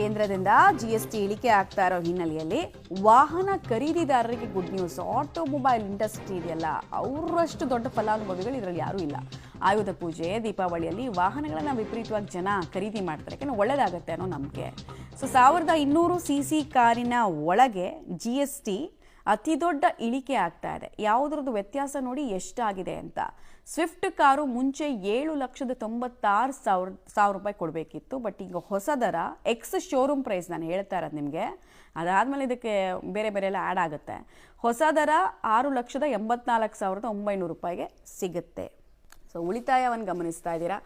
ಕೇಂದ್ರದಿಂದ ಜಿಎಸ್ಟಿ ಇಳಿಕೆ ಆಗ್ತಾ ಇರೋ ಹಿನ್ನೆಲೆಯಲ್ಲಿ ವಾಹನ ಖರೀದಿದಾರರಿಗೆ ಗುಡ್ ನ್ಯೂಸ್ ಆಟೋಮೊಬೈಲ್ ಇಂಡಸ್ಟ್ರಿ ಇದೆಯಲ್ಲ, ಅವರಷ್ಟು ದೊಡ್ಡ ಫಲಾನುಭವಿಗಳು ಇದರಲ್ಲಿ ಯಾರೂ ಇಲ್ಲ. ಆಯುಧ ಪೂಜೆ, ದೀಪಾವಳಿಯಲ್ಲಿ ವಾಹನಗಳನ್ನು ವಿಪರೀತವಾಗಿ ಜನ ಖರೀದಿ ಮಾಡ್ತಾರೆ. ಯಾಕೆಂದರೆ ಒಳ್ಳೆಯದಾಗತ್ತೆ ಅನ್ನೋ ನಂಬಿಕೆ. ಸೊ ಸಾವಿರದ ಇನ್ನೂರು ಸಿ ಸಿ ಕಾರಿನ ಒಳಗೆ ಜಿ ಎಸ್ ಟಿ ಅತಿ ದೊಡ್ಡ ಇಳಿಕೆ ಆಗ್ತಾ ಇದೆ. ಯಾವುದ್ರದ್ದು ವ್ಯತ್ಯಾಸ ನೋಡಿ ಎಷ್ಟಾಗಿದೆ ಅಂತ. ಸ್ವಿಫ್ಟ್ ಕಾರು ಮುಂಚೆ ಏಳು ಲಕ್ಷದ ತೊಂಬತ್ತಾರು ಸಾವಿರ ಸಾವಿರ ರೂಪಾಯಿ ಕೊಡಬೇಕಿತ್ತು. ಬಟ್ ಈಗ ಹೊಸ ದರ ಎಕ್ಸ್ ಶೋರೂಮ್ ಪ್ರೈಸ್ ನಾನು ಹೇಳ್ತಾ ಇರೋದು ನಿಮಗೆ. ಅದಾದಮೇಲೆ ಇದಕ್ಕೆ ಬೇರೆ ಬೇರೆ ಎಲ್ಲ ಆ್ಯಡ್ ಆಗುತ್ತೆ. ಹೊಸ ದರ ಆರು ಲಕ್ಷದ ಎಂಬತ್ನಾಲ್ಕು ಸಾವಿರದ ಒಂಬೈನೂರು ರೂಪಾಯಿಗೆ ಸಿಗುತ್ತೆ. ಸೊ ಉಳಿತಾಯವನ್ನು ಗಮನಿಸ್ತಾ ಇದ್ದೀರಾ?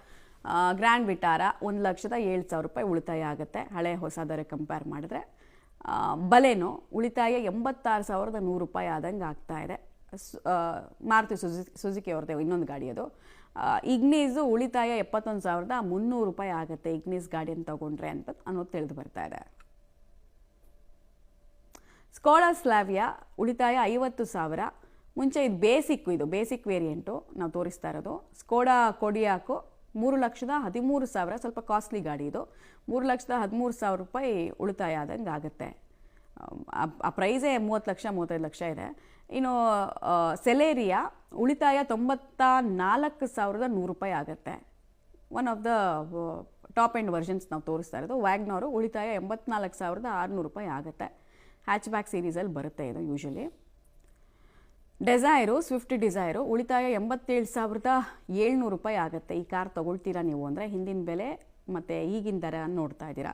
ಗ್ರ್ಯಾಂಡ್ ವಿಟಾರ ಒಂದು ಲಕ್ಷದ ಏಳು ಸಾವಿರ ರೂಪಾಯಿ ಉಳಿತಾಯ ಆಗುತ್ತೆ. ಹಳೆ ಹೊಸ ದರ ಕಂಪೇರ್ ಮಾಡಿದ್ರೆ. ಬಲೆನೋ ಉಳಿತಾಯ ಎಂಬತ್ತಾರು ಸಾವಿರದ ನೂರು ರೂಪಾಯಿ ಆದಂಗೆ ಆಗ್ತಾ ಇದೆ. ಮಾರುತಿ ಸುಜು, ಸುಜುಕಿ ಅವ್ರದ್ದು ಇನ್ನೊಂದು ಗಾಡಿ ಅದು. ಇಗ್ನೀಸು ಉಳಿತಾಯ ಎಪ್ಪತ್ತೊಂದು ಸಾವಿರದ ಮುನ್ನೂರು ರೂಪಾಯಿ ಆಗುತ್ತೆ ಇಗ್ನೀಸ್ ಗಾಡಿಯನ್ನು ತಗೊಂಡ್ರೆ ಅಂತ ಅನ್ನೋದು ತಿಳಿದು ಬರ್ತಾ ಇದೆ. ಸ್ಕೋಡಾ ಸ್ಲಾವಿಯಾ ಉಳಿತಾಯ ಐವತ್ತು ಸಾವಿರ. ಮುಂಚೆ ಇದು ಬೇಸಿಕ್ ಇದು, ಬೇಸಿಕ್ ವೇರಿಯೆಂಟು ನಾವು ತೋರಿಸ್ತಾ ಇರೋದು. ಸ್ಕೋಡಾ ಕೊಡಿಯಾಕು ಮೂರು ಲಕ್ಷದ ಹದಿಮೂರು ಸಾವಿರ, ಸ್ವಲ್ಪ ಕಾಸ್ಟ್ಲಿ ಗಾಡಿ ಇದು. ಮೂರು ಲಕ್ಷದ ಹದಿಮೂರು ಸಾವಿರ ರೂಪಾಯಿ ಉಳಿತಾಯ ಆದಂಗೆ ಆಗುತ್ತೆ ಆ- ಪ್ರೈಸೇ ಮೂವತ್ತು ಲಕ್ಷ, ಮೂವತ್ತೈದು ಲಕ್ಷ ಇದೆ. ಇನ್ನು ಸೆಲೇರಿಯ ಉಳಿತಾಯ ತೊಂಬತ್ತ ನಾಲ್ಕು ಸಾವಿರದ ನೂರು ರೂಪಾಯಿ ಆಗುತ್ತೆ. One of the top end versions ನಾವು ತೋರಿಸ್ತಾ ಇರೋದು. ವ್ಯಾಗ್ನವರು ಉಳಿತಾಯ ಎಂಬತ್ನಾಲ್ಕು ಸಾವಿರದ ಆರುನೂರು ರೂಪಾಯಿ ಆಗುತ್ತೆ. ಹ್ಯಾಚ್ ಬ್ಯಾಕ್ ಸೀರೀಸಲ್ಲಿ ಬರುತ್ತೆ ಇದು ಯೂಶಲಿ ಡೆಸೈರು ಸ್ವಿಫ್ಟ್ ಡಿಸೈರು ಉಳಿತಾಯ ಎಂಬತ್ತೇಳು ಸಾವಿರದ ಏಳ್ನೂರು ರೂಪಾಯಿ ಆಗುತ್ತೆ. ಈ ಕಾರ್ ತಗೊಳ್ತೀರಾ ನೀವು ಅಂದರೆ ಹಿಂದಿನ ಬೆಲೆ ಮತ್ತು ಈಗಿನ ದರ ನೋಡ್ತಾ ಇದ್ದೀರಾ.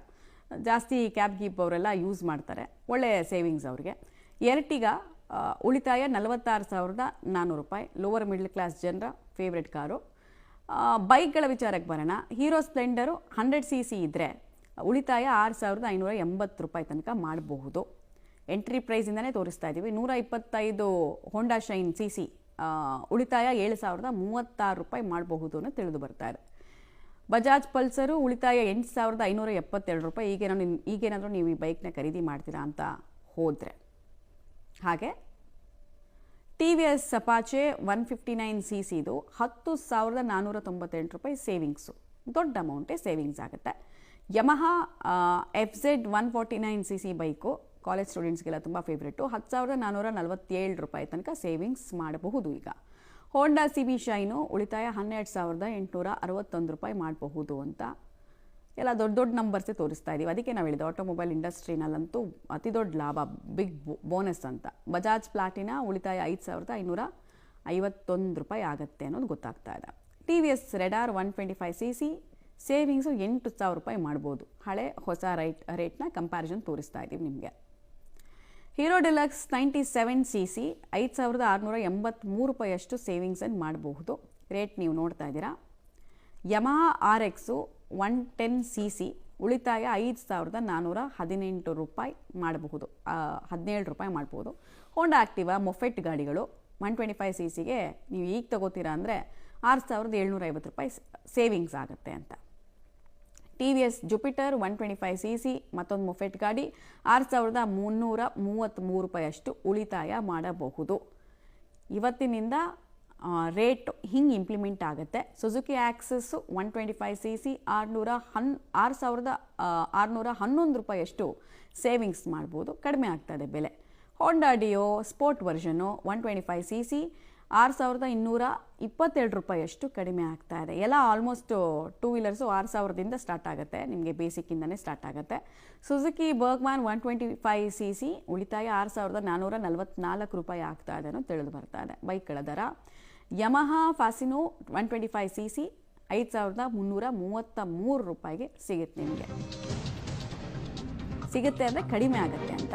ಜಾಸ್ತಿ ಕ್ಯಾಬ್ ಗೀಪ್ ಅವರೆಲ್ಲ ಯೂಸ್ ಮಾಡ್ತಾರೆ. ಒಳ್ಳೆಯ ಸೇವಿಂಗ್ಸ್ ಅವ್ರಿಗೆ. ಎರಟಿಗ ಉಳಿತಾಯ ನಲವತ್ತಾರು ಸಾವಿರದ ನಾನ್ನೂರು ರೂಪಾಯಿ. ಲೋವರ್ ಮಿಡ್ಲ್ ಕ್ಲಾಸ್ ಜನರ ಫೇವ್ರೆಟ್ ಕಾರು. ಬೈಕ್ಗಳ ವಿಚಾರಕ್ಕೆ ಬರೋಣ. Hero Splendor hundred C C ಇದ್ದರೆ ಉಳಿತಾಯ ಆರು ಸಾವಿರದ ಐನೂರ ಎಂಬತ್ತು ರೂಪಾಯಿ ತನಕ ಮಾಡಬಹುದು. ಎಂಟ್ರಿ ಪ್ರೈಸಿಂದನೇ ತೋರಿಸ್ತಾ ಇದ್ದೀವಿ ನೂರ ಇಪ್ಪತ್ತೈದು ಹೋಂಡಾ ಶೈನ್ ಸಿ ಸಿ ಉಳಿತಾಯ ಏಳು ಸಾವಿರದ ಮೂವತ್ತಾರು ರೂಪಾಯಿ ಮಾಡಬಹುದು ಅನ್ನೋ ತಿಳಿದು ಬರ್ತಾ ಇದೆ. ಬಜಾಜ್ ಪಲ್ಸರು ಉಳಿತಾಯ ಎಂಟು ಸಾವಿರದ ಐನೂರ ಎಪ್ಪತ್ತೆರಡು ರೂಪಾಯಿ. ಈಗೇನೋ ಈಗೇನಾದರೂ ನೀವು ಈ ಬೈಕ್ನ ಖರೀದಿ ಮಾಡ್ತೀರಾ ಅಂತ ಹೋದರೆ. ಹಾಗೆ T V S Apache one fifty nine C ಸಿದು ಹತ್ತು ಸಾವಿರದ ನಾನ್ನೂರ ತೊಂಬತ್ತೆಂಟು ರೂಪಾಯಿ ಸೇವಿಂಗ್ಸು ದೊಡ್ಡ ಅಮೌಂಟೇ ಸೇವಿಂಗ್ಸ್ ಆಗುತ್ತೆ. Yamaha F Z one forty nine C C bike college ಸ್ಟೂಡೆಂಟ್ಸ್ಗೆಲ್ಲ ತುಂಬ ಫೇವ್ರೇಟು ಹತ್ತು ಸಾವಿರದ ನಾನ್ನೂರ ನಲವತ್ತೇಳು ರೂಪಾಯಿ ತನಕ ಸೇವಿಂಗ್ಸ್ ಮಾಡಬಹುದು ಈಗ. ಹೋಂಡಾ ಸಿ ಬಿ ಶೈನು ಉಳಿತಾಯ ಹನ್ನೆರಡು ಸಾವಿರದ ಎಂಟುನೂರ ಅರವತ್ತೊಂದು ರೂಪಾಯಿ ಮಾಡಬಹುದು ಅಂತ ಎಲ್ಲ ದೊಡ್ಡ ದೊಡ್ಡ ನಂಬರ್ಸೇ ತೋರಿಸ್ತಾ ಇದ್ದೀವಿ ಅದಕ್ಕೆ ನಾವು ಹೇಳಿದ್ದು ಆಟೋಮೊಬೈಲ್ ಇಂಡಸ್ಟ್ರಿನಲ್ಲಂತೂ ಅತಿ ದೊಡ್ಡ ಲಾಭ ಬಿಗ್ ಬೋನಸ್ ಅಂತ. ಬಜಾಜ್ ಪ್ಲಾಟಿನ ಉಳಿತಾಯ ಐದು ಸಾವಿರದ ಐನೂರ ಐವತ್ತೊಂದು ರೂಪಾಯಿ ಆಗುತ್ತೆ ಅನ್ನೋದು ಗೊತ್ತಾಗ್ತಾ ಇದೆ. T V S Raider one twenty five C C savings ಎಂಟು ಸಾವಿರ ರೂಪಾಯಿ ಮಾಡ್ಬೋದು. ಹಳೆ ಹೊಸ ರೈಟ್ ರೇಟ್ನ ಕಂಪ್ಯಾರಿಸನ್ ತೋರಿಸ್ತಾ ಇದ್ದೀವಿ ನಿಮಗೆ. Hero Deluxe ninety seven C C ಐದು ಸಾವಿರದ ಆರುನೂರ ಎಂಬತ್ತ್ಮೂರು ರೂಪಾಯಿಯಷ್ಟು ಸೇವಿಂಗ್ಸನ್ನು ಮಾಡಬಹುದು. ರೇಟ್ ನೀವು ನೋಡ್ತಾ ಇದ್ದೀರಾ? Yamaha R X one ten C C ಉಳಿತಾಯ ಐದು ಸಾವಿರದ ನಾನ್ನೂರ ಹದಿನೆಂಟು ರೂಪಾಯಿ ಮಾಡಬಹುದು. ಹದಿನೇಳು ರೂಪಾಯಿ ಮಾಡ್ಬೋದು. ಹೋಂಡಾ ಆಕ್ಟಿವಾ ಮೊಫೆಟ್ ಗಾಡಿಗಳು ಒನ್ ಟ್ವೆಂಟಿ ಫೈವ್ ಸಿ ಸಿಗೆ ನೀವು ಈಗ ತಗೋತೀರಾ ಅಂದರೆ ಆರು ಸಾವಿರದ ಏಳ್ನೂರ ಐವತ್ತು ರೂಪಾಯಿ ಸೇವಿಂಗ್ಸ್ ಆಗುತ್ತೆ ಅಂತ. T V S Jupiter one twenty five C C ಮತ್ತೊಂದು ಮೊಫೆಟ್ ಗಾಡಿ ಆರು ಸಾವಿರದ ಮುನ್ನೂರ ಮೂವತ್ತ್ಮೂರು ರೂಪಾಯಿಯಷ್ಟು ಉಳಿತಾಯ ಮಾಡಬಹುದು. ಇವತ್ತಿನಿಂದ ರೇಟ್ ಹಿಂಗೆ ಇಂಪ್ಲಿಮೆಂಟ್ ಆಗುತ್ತೆ. Suzuki Access one twenty five C C ಆರುನೂರ ಹನ್, ಆರು ಸಾವಿರದ ಆರುನೂರ ಹನ್ನೊಂದು ರೂಪಾಯಿಯಷ್ಟು ಸೇವಿಂಗ್ಸ್ ಮಾಡ್ಬೋದು. ಕಡಿಮೆ ಆಗ್ತದೆ ಬೆಲೆ. Honda Dio Sport version one twenty five C C ಆರು ಸಾವಿರದ ಇನ್ನೂರ ಇಪ್ಪತ್ತೆರಡು ರೂಪಾಯಿಯಷ್ಟು ಕಡಿಮೆ ಆಗ್ತಾ ಇದೆ. ಎಲ್ಲ ಆಲ್ಮೋಸ್ಟ್ ಟೂ ವೀಲರ್ಸು ಆರು ಸಾವಿರದಿಂದ ಸ್ಟಾರ್ಟ್ ಆಗುತ್ತೆ. ನಿಮಗೆ ಬೇಸಿಕ್ಕಿಂದನೇ ಸ್ಟಾರ್ಟ್ ಆಗುತ್ತೆ. Suzuki Burgman one twenty five C C ಉಳಿತಾಯ ಆರು ಸಾವಿರದ ನಾನ್ನೂರ ನಲವತ್ನಾಲ್ಕು ರೂಪಾಯಿ ಆಗ್ತಾ ಇದೆ ಅನ್ನೋ ತಿಳಿದು ಬರ್ತಾ ಇದೆ. ಬೈಕ್ಗಳ ದರ. Yamaha Fascino one twenty five C C ಐದು ಸಾವಿರದ ಮುನ್ನೂರ ಮೂವತ್ತ ಮೂರು ರೂಪಾಯಿಗೆ ಸಿಗುತ್ತೆ ನಿಮಗೆ. ಸಿಗುತ್ತೆ ಅಂದರೆ ಕಡಿಮೆ ಆಗುತ್ತೆ ಅಂತ.